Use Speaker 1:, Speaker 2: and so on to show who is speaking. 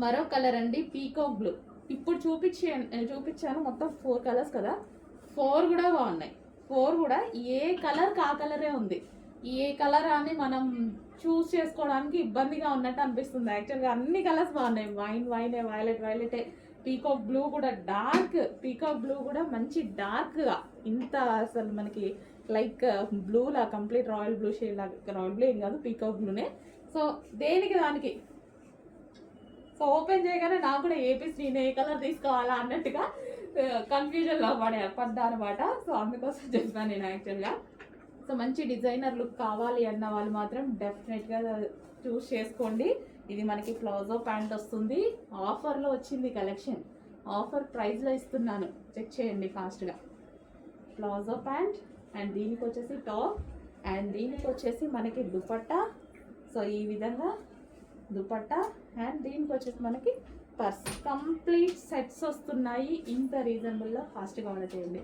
Speaker 1: మరో కలర్ అండి peacock blue ఇప్పుడు చూపించే చూపించాను మొత్తం ఫోర్ కలర్స్ కదా. ఫోర్ కూడా బాగున్నాయి. ఫోర్ కూడా ఏ కలర్ కా కలరే ఉంది. ఏ కలర్ అని మనం చూస్ చేసుకోవడానికి ఇబ్బందిగా ఉన్నట్టు అనిపిస్తుంది. యాక్చువల్గా అన్ని కలర్స్ బాగున్నాయి. వైన్ వైనే వైలెట్ వైలెటే పీకాక్ బ్లూ కూడా డార్క్ పీకాక్ బ్లూ కూడా మంచి డార్క్గా ఇంత అసలు మనకి లైక్ బ్లూలా కంప్లీట్ రాయల్ బ్లూ షేడ్ లాగా రాయల్ బ్లూ ఏం కాదు పీకాక్ బ్లూనే సో దేనికి దానికి? ఓపెన్ చేయగానే నాకు కూడా ఏపీ నేను ఏ కలర్ తీసుకోవాలా అన్నట్టుగా కన్ఫ్యూజన్లో పడే పడ్డా అనమాట సో అందుకోసం చెప్పాను నేను యాక్చువల్గా సో మంచి డిజైనర్ లుక్ కావాలి అన్న వాళ్ళు మాత్రం డెఫినెట్గా చూస్ చేసుకోండి. ఇది మనకి ప్లాజో ప్యాంట్ వస్తుంది. ఆఫర్లో వచ్చింది కలెక్షన్ ఆఫర్ ప్రైస్లో ఇస్తున్నాను. చెక్ చేయండి ఫాస్ట్గా ప్లాజో ప్యాంట్ అండ్ దీనికి వచ్చేసి టాప్ అండ్ దీనికి వచ్చేసి మనకి దుపట్టా. సో ఈ విధంగా దుపట్టా అండ్ దీనికి వచ్చేసి మనకి పర్స్. కంప్లీట్ సెట్స్ వస్తున్నాయి. ఇంత రీజనబుల్లో ఫాస్ట్గా ఆర్డర్ చేయండి.